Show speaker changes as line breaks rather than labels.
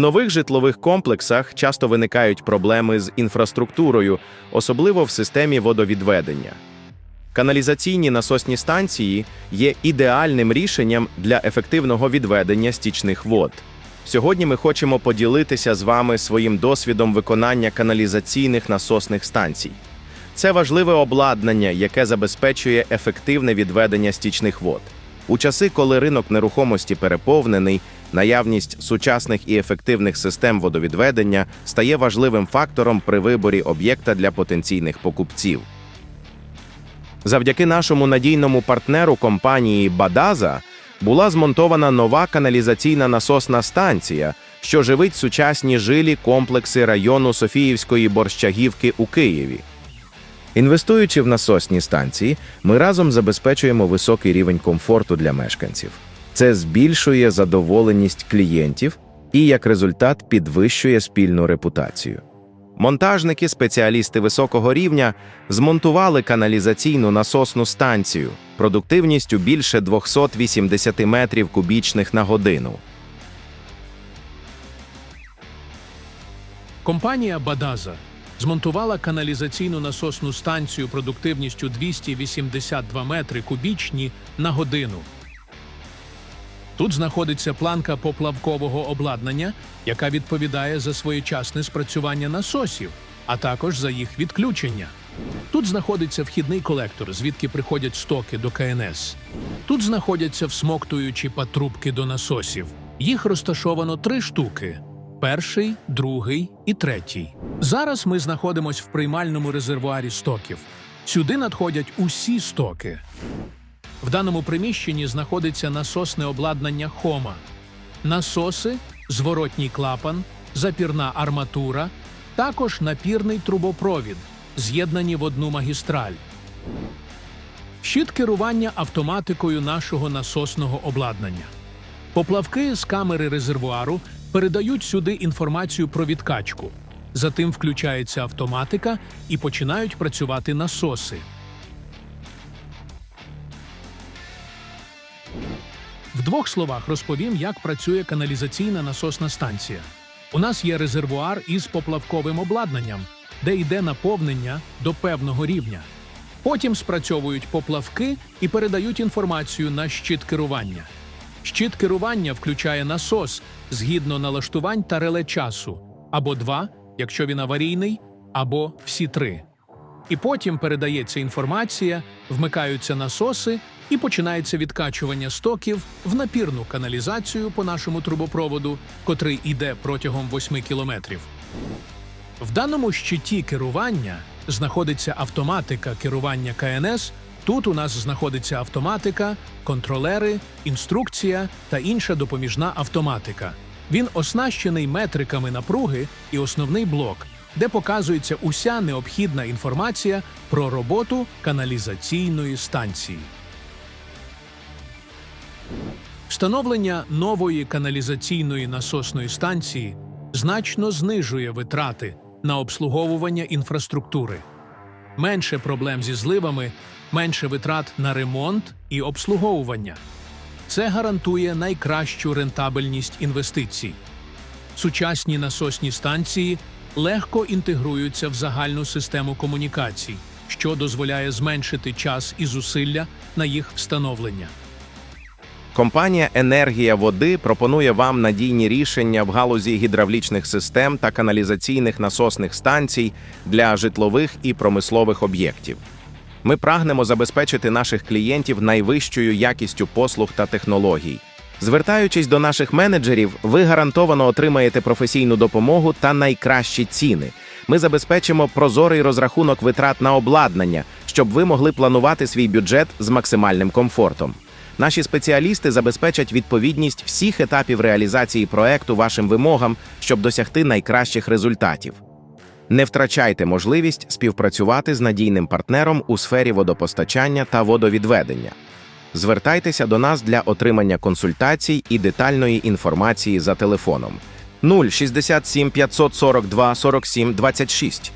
нових житлових комплексах часто виникають проблеми з інфраструктурою, особливо в системі водовідведення. Каналізаційні насосні станції є ідеальним рішенням для ефективного відведення стічних вод. Сьогодні ми хочемо поділитися з вами своїм досвідом виконання каналізаційних насосних станцій. Це важливе обладнання, яке забезпечує ефективне відведення стічних вод. У часи, коли ринок нерухомості переповнений, наявність сучасних і ефективних систем водовідведення стає важливим фактором при виборі об'єкта для потенційних покупців. Завдяки нашому надійному партнеру компанії Бадаза була змонтована нова каналізаційна насосна станція, що живить сучасні жилі комплекси району Софіївської борщагівки у Києві. Інвестуючи в насосні станції, ми разом забезпечуємо високий рівень комфорту для мешканців. Це збільшує задоволеність клієнтів і, як результат, підвищує спільну репутацію. Монтажники, спеціалісти високого рівня, змонтували каналізаційну насосну станцію продуктивністю більше 280 метрів кубічних на годину.
Компанія Бадаза змонтувала каналізаційну насосну станцію продуктивністю 282 метри кубічні на годину. Тут знаходиться планка поплавкового обладнання, яка відповідає за своєчасне спрацювання насосів, а також за їх відключення. Тут знаходиться вхідний колектор, звідки приходять стоки до КНС. Тут знаходяться всмоктуючі патрубки до насосів. Їх розташовано три штуки: перший, другий і третій. Зараз ми знаходимося в приймальному резервуарі стоків. Сюди надходять усі стоки. В даному приміщенні знаходиться насосне обладнання Хома, насоси, зворотній клапан, запірна арматура, також напірний трубопровід, з'єднані в одну магістраль. Щит керування автоматикою нашого насосного обладнання. Поплавки з камери резервуару передають сюди інформацію про відкачку. Затим включається автоматика і починають працювати насоси. В двох словах розповім, як працює каналізаційна насосна станція. У нас є резервуар із поплавковим обладнанням, де йде наповнення до певного рівня. Потім спрацьовують поплавки і передають інформацію на щит керування. Щит керування включає насос згідно налаштувань та реле часу або два, якщо він аварійний, або всі три. І потім передається інформація, вмикаються насоси і починається відкачування стоків в напірну каналізацію по нашому трубопроводу, котрий іде протягом 8 кілометрів. В даному щиті керування знаходиться автоматика керування КНС. Тут у нас знаходиться автоматика, контролери, інструкція та інша допоміжна автоматика. Він оснащений метриками напруги і основний блок, де показується уся необхідна інформація про роботу каналізаційної станції. Встановлення нової каналізаційної насосної станції значно знижує витрати на обслуговування інфраструктури. Менше проблем зі зливами, менше витрат на ремонт і обслуговування. Це гарантує найкращу рентабельність інвестицій. Сучасні насосні станції легко інтегруються в загальну систему комунікацій, що дозволяє зменшити час і зусилля на їх встановлення.
Компанія Енергія води пропонує вам надійні рішення в галузі гідравлічних систем та каналізаційних насосних станцій для житлових і промислових об'єктів. Ми прагнемо забезпечити наших клієнтів найвищою якістю послуг та технологій. Звертаючись до наших менеджерів, ви гарантовано отримаєте професійну допомогу та найкращі ціни. Ми забезпечимо прозорий розрахунок витрат на обладнання, щоб ви могли планувати свій бюджет з максимальним комфортом. Наші спеціалісти забезпечать відповідність всіх етапів реалізації проекту вашим вимогам, щоб досягти найкращих результатів. Не втрачайте можливість співпрацювати з надійним партнером у сфері водопостачання та водовідведення. Звертайтеся до нас для отримання консультацій і детальної інформації за телефоном 067 542 47 26.